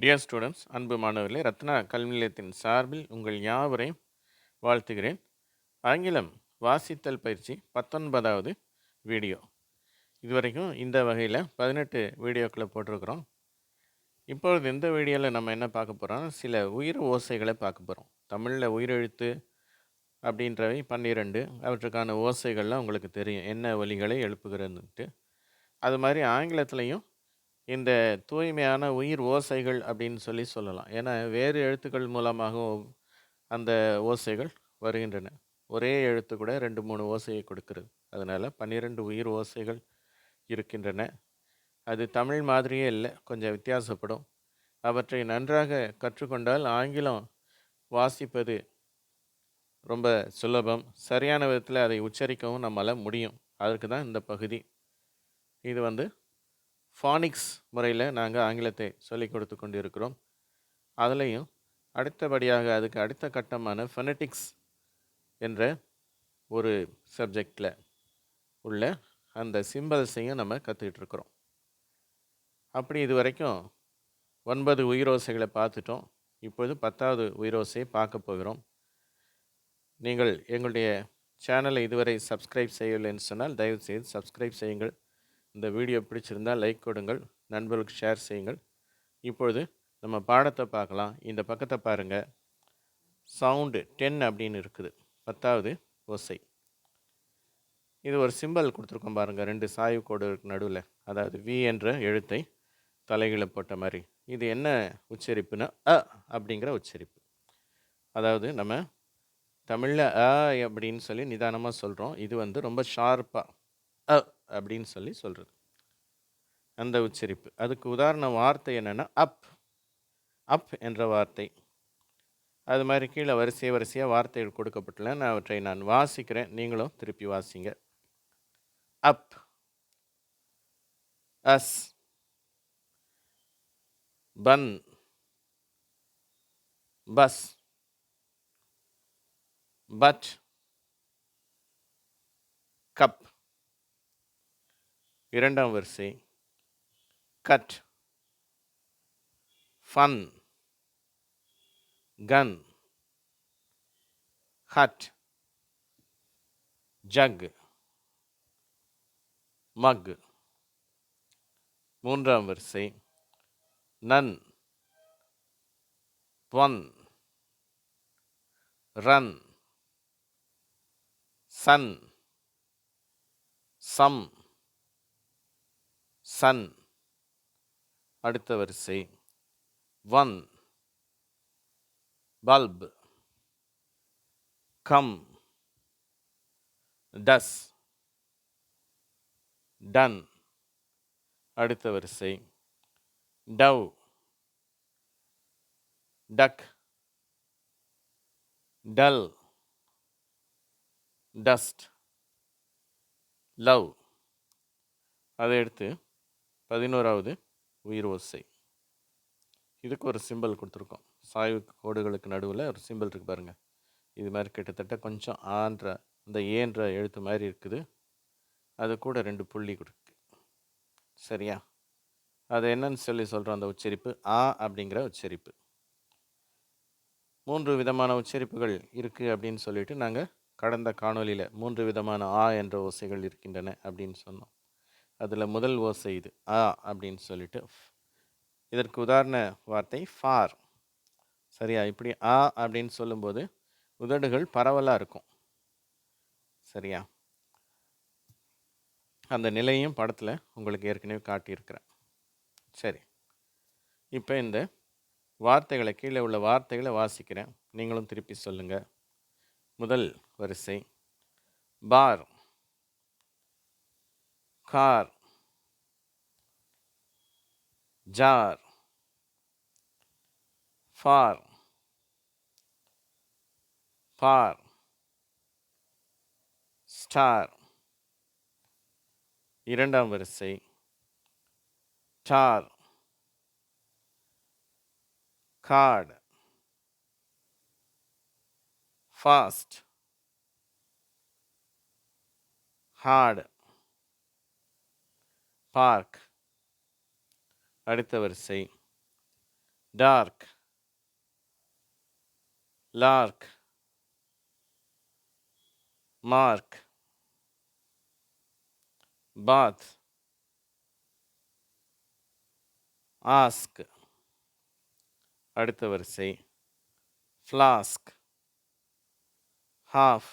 Dear students அன்பு மாணவர்களே ரத்னா கல்வி நிலையத்தின் சார்பில் உங்கள் யாவரையும் வாழ்த்துகிறேன். ஆங்கிலம் வாசித்தல் பயிற்சி பத்தொன்பதாவது வீடியோ. இதுவரைக்கும் இந்த வகையில் பதினெட்டு வீடியோக்களை போட்டிருக்கிறோம். இப்பொழுது இந்த வீடியோவில் நம்ம என்ன பார்க்க போகிறோம் சில உயிர் ஓசைகளை பார்க்க போகிறோம் தமிழில் உயிரெழுத்து அப்படின்றவை பன்னிரெண்டு அவற்றுக்கான ஓசைகள்லாம் உங்களுக்கு தெரியும். என்ன ஒலிகளை எழுப்புகிறதுன்ட்டு. அது மாதிரி ஆங்கிலத்துலேயும் இந்த தூய்மையான உயிர் ஓசைகள் அப்படின்னு சொல்லி சொல்லலாம். ஏன்னா வேறு எழுத்துக்கள் மூலமாகவும் அந்த ஓசைகள் வருகின்றன. ஒரே எழுத்து கூட ரெண்டு மூணு ஓசையை கொடுக்கிறது. அதனால் பன்னிரெண்டு உயிர் ஓசைகள் இருக்கின்றன. அது தமிழ் மாதிரியே இல்லை. கொஞ்சம் வித்தியாசப்படும். அவற்றை நன்றாக கற்றுக்கொண்டால் ஆங்கிலம் வாசிப்பது ரொம்ப சுலபம். சரியான விதத்தில் அதை உச்சரிக்கவும் நம்மளால் முடியும். அதற்கு தான் இந்த பகுதி. இது வந்து ஃபானிக்ஸ் முறையில் நாங்கள் ஆங்கிலத்தை சொல்லிக் கொடுத்து கொண்டு இருக்கிறோம் அதுலேயும் அடுத்தபடியாக அதுக்கு அடுத்த கட்டமான ஃபெனட்டிக்ஸ் என்ற ஒரு சப்ஜெக்டில் உள்ள அந்த சிம்பல்ஸையும் நம்ம கற்றுக்கிட்டு இருக்கிறோம். அப்படி இது வரைக்கும் ஒன்பது உயிரோசைகளை பார்த்துட்டோம். இப்போது பத்தாவது உயிரோசையை பார்க்க போகிறோம். நீங்கள் எங்களுடைய சேனலை இதுவரை சப்ஸ்கிரைப் செய்யலைன்னு சொன்னால் தயவுசெய்து சப்ஸ்கிரைப் செய்யுங்கள். இந்த வீடியோ பிடிச்சிருந்தால் லைக் கொடுங்கள் நண்பர்களுக்கு ஷேர் செய்யுங்கள். இப்பொழுது நம்ம பாடத்தை பார்க்கலாம். இந்த பக்கத்தை பாருங்கள் சவுண்டு டென் அப்படின்னு இருக்குது. பத்தாவது ஓசை. இது ஒரு சிம்பல் கொடுத்துருக்கோம் பாருங்கள் ரெண்டு சாய்வு கோடு நடுவில். அதாவது வி என்ற எழுத்தை தலைகளை போட்ட மாதிரி. இது என்ன உச்சரிப்புனா அ அப்படிங்கிற உச்சரிப்பு. அதாவது நம்ம தமிழில் அ அப்படின்னு சொல்லி நிதானமாக சொல்கிறோம் இது வந்து ரொம்ப ஷார்ப்பாக அ அப்படின்னு சொல்லி சொல்கிறது அந்த உச்சரிப்பு. அதுக்கு உதாரண வார்த்தை என்னென்னா அப். அப் என்ற வார்த்தை. அது மாதிரி கீழே வரிசை வரிசையாக வார்த்தைகள் கொடுக்கப்பட்டுள்ள நான் அவற்றை நான் வாசிக்கிறேன். நீங்களும் திருப்பி வாசிங்க. Up. Us. Bun. Bus. But cup. இரண்டாம் வரிசை. Cut fun gun hut jug mug மூன்றாம் வரிசை. Nun one run sun sum sun. அடுத்த வரிசை. One bulb. Come. Does. Done. அடுத்த வரிசை. Dove. Duck. Dull. Dust. Love. அதை எடுத்து பதினோராவது உயிர் ஓசை. இதுக்கு ஒரு சிம்பிள் கொடுத்துருக்கோம். சாய்வு கோடுகளுக்கு நடுவில் ஒரு சிம்பிள் இருக்குது பாருங்கள் இது மாதிரி கிட்டத்தட்ட கொஞ்சம் ஆன்ற அந்த ஏன்ற எழுத்து மாதிரி இருக்குது. அது கூட ரெண்டு புள்ளி கொடுக்கு. சரியா? அது என்னன்னு சொல்லி சொல்கிறோம் அந்த உச்சரிப்பு. ஆ அப்படிங்கிற உச்சரிப்பு. மூன்று விதமான உச்சரிப்புகள் இருக்குது அப்படின்னு சொல்லிட்டு நாங்கள் கடந்த காணொலியில் மூன்று விதமான ஆ என்ற ஓசைகள் இருக்கின்றன அப்படின்னு சொன்னோம். அதில் முதல் ஓசை இது ஆ அப்படின்னு சொல்லிட்டு இதற்கு உதாரண வார்த்தை ஃபார். சரியா? இப்படி ஆ அப்படின்னு சொல்லும்போது உதடுகள் பரவலாக இருக்கும். சரியா? அந்த நிலையும் படத்தில் உங்களுக்கு ஏற்கனவே காட்டியிருக்கிறேன். சரி. இப்போ இந்த வார்த்தைகளை கீழே உள்ள வார்த்தைகளை வாசிக்கிறேன். நீங்களும் திருப்பி சொல்லுங்கள் முதல் வரிசை bar. Car. Jar far bar star இரண்டாம் வரிசை. Tar card fast hard park அடுத்த வரிசை. Dark lark mark path ask அடுத்த வரிசை. Flask half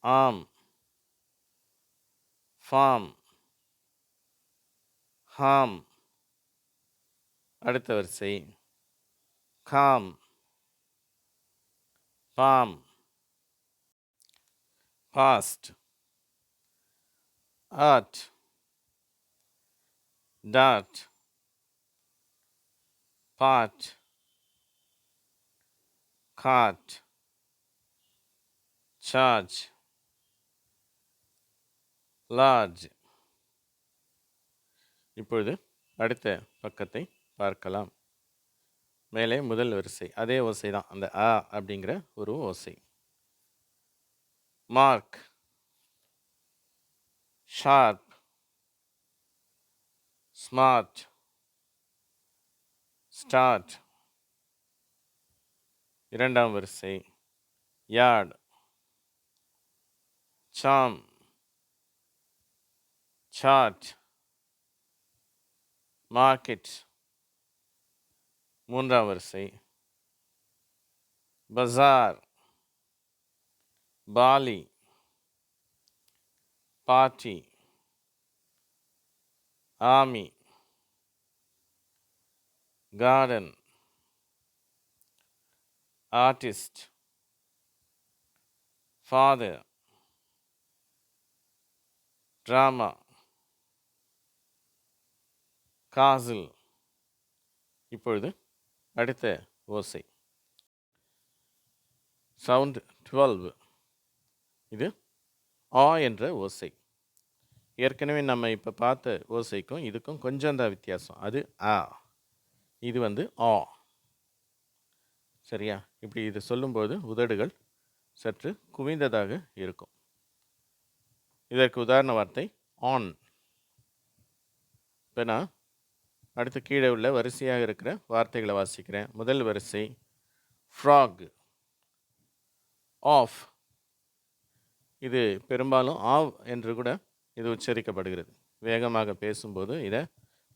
arm farm harm அடுத்த வரிசை calm palm past art dart part cart charge large இப்பொழுது அடுத்த பக்கத்தை பார்க்கலாம். மேலே முதல் வரிசை அதே ஓசை தான் அந்த அ அப்படிங்கிற ஒரு ஓசை. மார்க் ஷார்ப் ஸ்மார்ட் ஸ்டார்ட் இரண்டாம் வரிசை யார்ட் சாம் சார்ட் மார்க்கெட் மூன்றாம் வரிசை பஜார் poly party army garden artist father drama காசில். இப்பொழுது அடுத்த ஓசை. Sound twelve. இது ஆ என்ற ஓசை. ஏற்கனவே நம்ம இப்போ பார்த்த ஓசைக்கும் இதுக்கும் கொஞ்சம் தான் வித்தியாசம். அது ஆ. இது வந்து ஆ. சரியா? இப்படி இது சொல்லும்போது உதடுகள் சற்று குவிந்ததாக இருக்கும். இதற்கு உதாரண வார்த்தை ஆன். இப்போ நான் அடுத்து கீழே உள்ள வரிசையாக இருக்கிற வார்த்தைகளை வாசிக்கிறேன். முதல் வரிசை ஃப்ராக் ஆஃப் இது பெரும்பாலும் ஆவ் என்று கூட இது உச்சரிக்கப்படுகிறது. வேகமாக பேசும்போது இதை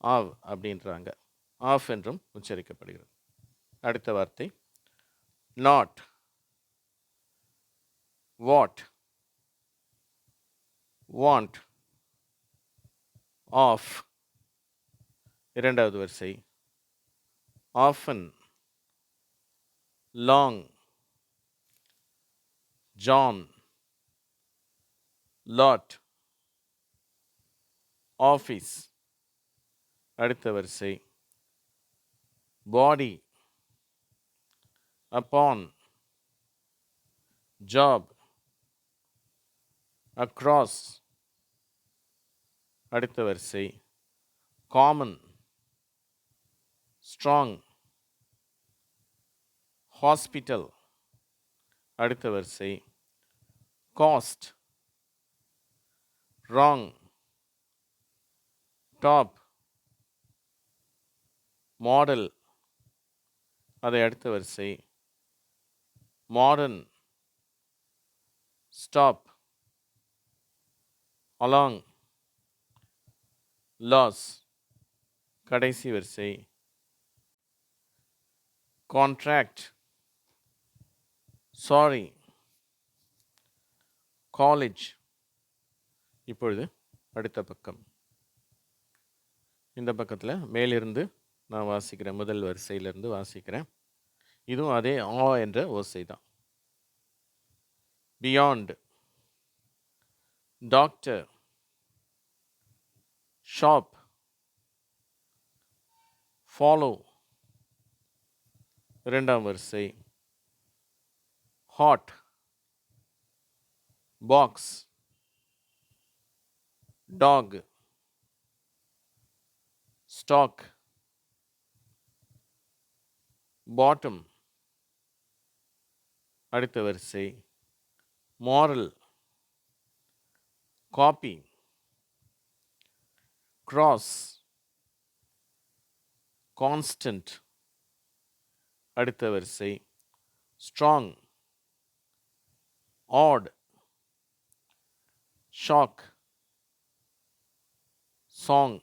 ஆவ் அப்படின்றாங்க. ஆஃப் என்றும் உச்சரிக்கப்படுகிறது. அடுத்த வார்த்தை நாட் வாட் வாண்ட் ஆஃப் இரண்டாவது வரிசை. Often long John lot office அடுத்த வரிசை. பாடி அப்பான் ஜாப் அக்ராஸ் அடுத்த வரிசை. காமன் ஸ்ட்ராங் ஹாஸ்பிட்டல் அடுத்த வரிசை. காஸ்ட் ராங் டாப் மாடல் அதை அடுத்த வரிசை. மாடர்ன் ஸ்டாப் அலாங் லாஸ் கடைசி வரிசை. Contract, சாரி காலேஜ் இப்பொழுது அடுத்த பக்கம். இந்த பக்கத்தில் மேலிருந்து நான் வாசிக்கிறேன். முதல் வரிசையிலிருந்து வாசிக்கிறேன். இதுவும் அதே ஆ என்ற ஓசை தான். பியாண்ட் டாக்டர் ஷாப் ஃபாலோ ரெண்டாம் வரிசை. Hot box dog stock bottom அடுத்த வரிசை. மாரல் காப்பி க்ராஸ் கான்ஸ்டன்ட் அடுத்த வரிசை. ஸ்ட்ராங் ஆட் ஷாக் சாங்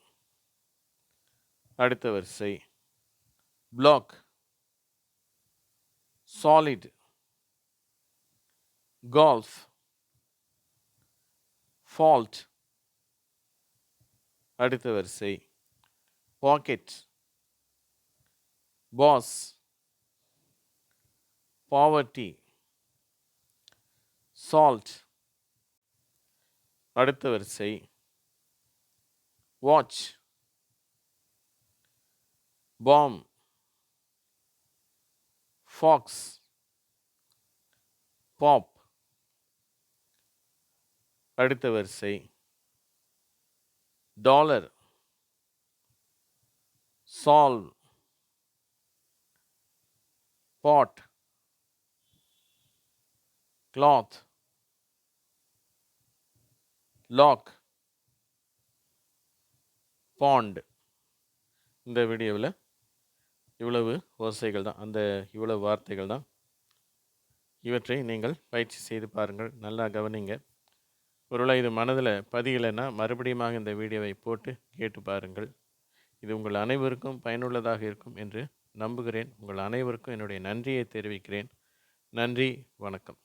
அடுத்த வரிசை. பிளாக் சாலிட் கால்ஃப் ஃபால்ட் அடுத்த வரிசை. பாக்கெட் பாஸ் பாவர்ட்டி சால்ட் அடுத்த வரிசை வாட்ச் பாம் ஃபாக்ஸ் பாப் அடுத்த வரிசை dollar solve pot cloth, lock pond. இந்த வீடியோவில் இவ்வளவு ஓசைகள் தான் அந்த இவ்வளவு வார்த்தைகள் தான். இவற்றை நீங்கள் பயிற்சி செய்து பாருங்கள் நல்லா கவனிங்க. ஒருவேளை இது மனதில் பதியலைன்னா மறுபடியுமாக இந்த வீடியோவை போட்டு கேட்டு பாருங்கள். இது உங்கள் அனைவருக்கும் பயனுள்ளதாக இருக்கும் என்று நம்புகிறேன். உங்கள் அனைவருக்கும் என்னுடைய நன்றியை தெரிவிக்கிறேன். நன்றி வணக்கம்.